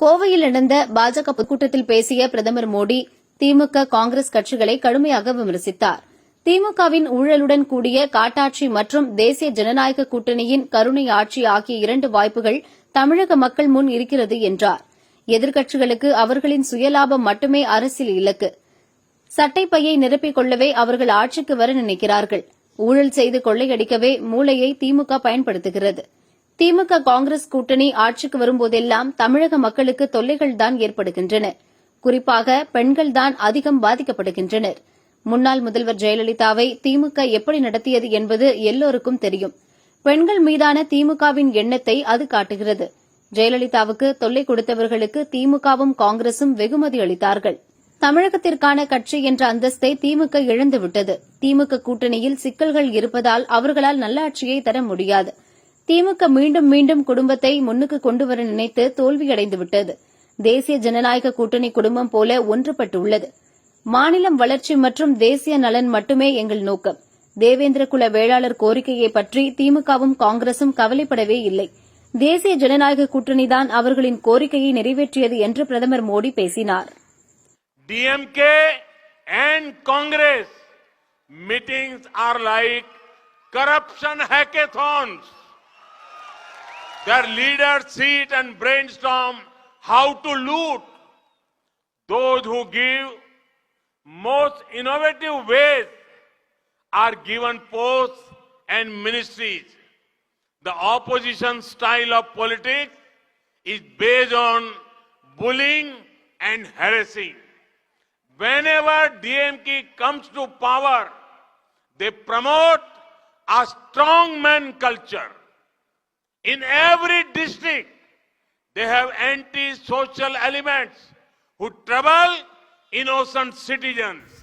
கோவையில் நடந்த பாஜக பொதுக்கூட்டத்தில் பேசிய பிரதமர் மோடி திமுக காங்கிரஸ் கட்சிகளை கடுமையாக விமர்சித்தார். திமுகவின் ஊழலுடன் கூடிய காட்டாட்சி மற்றும் தேசிய ஜனநாயக கூட்டணியின் கருணை ஆட்சி ஆகிய இரண்டு வாய்ப்புகள் தமிழக மக்கள் முன் இருக்கிறது என்றார். எதிர்க்கட்சிகளுக்கு அவர்களின் சுயலாபம் மட்டுமே அரசியல் இலக்கு. சட்டைப்பையை நிரப்பிக் கொள்ளவே அவர்கள் ஆட்சிக்கு வர நினைக்கிறார்கள். ஊழல் செய்து கொள்ளையடிக்கவே மூளையை திமுக பயன்படுத்துகிறது. திமுக காங்கிரஸ் கூட்டணி ஆட்சிக்கு வரும்போதெல்லாம் தமிழக மக்களுக்கு தொல்லைகள்தான் ஏற்படுகின்றன. குறிப்பாக பெண்கள்தான் அதிகம் பாதிக்கப்படுகின்றனர். முன்னாள் முதல்வர் ஜெயலலிதாவை திமுக எப்படி நடத்தியது என்பது எல்லோருக்கும் தெரியும். பெண்கள் மீதான திமுகவின் எண்ணத்தை அது காட்டுகிறது. ஜெயலலிதாவுக்கு தொல்லை கொடுத்தவர்களுக்கு திமுகவும் காங்கிரசும் வெகுமதி அளித்தார்கள். தமிழகத்திற்கான கட்சி என்ற அந்தஸ்தை திமுக இழந்துவிட்டது. திமுக கூட்டணியில் சிக்கல்கள் இருப்பதால் அவர்களால் நல்லாட்சியை தர முடியாது. திமுக மீண்டும் மீண்டும் குடும்பத்தை முன்னுக்கு கொண்டுவர நினைத்து தோல்வியடைந்துவிட்டது. தேசிய ஜனநாயக கூட்டணி குடும்பம் போல ஒன்றுபட்டுள்ளது. மாநிலம் வளர்ச்சி மற்றும் தேசிய நலன் மட்டுமே எங்கள் நோக்கம். தேவேந்திர குல வேளாளர் கோரிக்கையை பற்றி திமுகவும் காங்கிரசும் கவலைப்படவே இல்லை. தேசிய ஜனநாயக கூட்டணிதான் அவர்களின் கோரிக்கையை நிறைவேற்றியது என்று பிரதமர் மோடி பேசினார். DMK and Congress meetings are like corruption hackathons Their leaders sit and brainstorm how to loot. Those who give most innovative ways are given posts and ministries. The opposition style of politics is based on bullying and harassing. Whenever DMK comes to power, they promote a strongman culture. In every district, they have anti-social elements who trouble innocent citizens.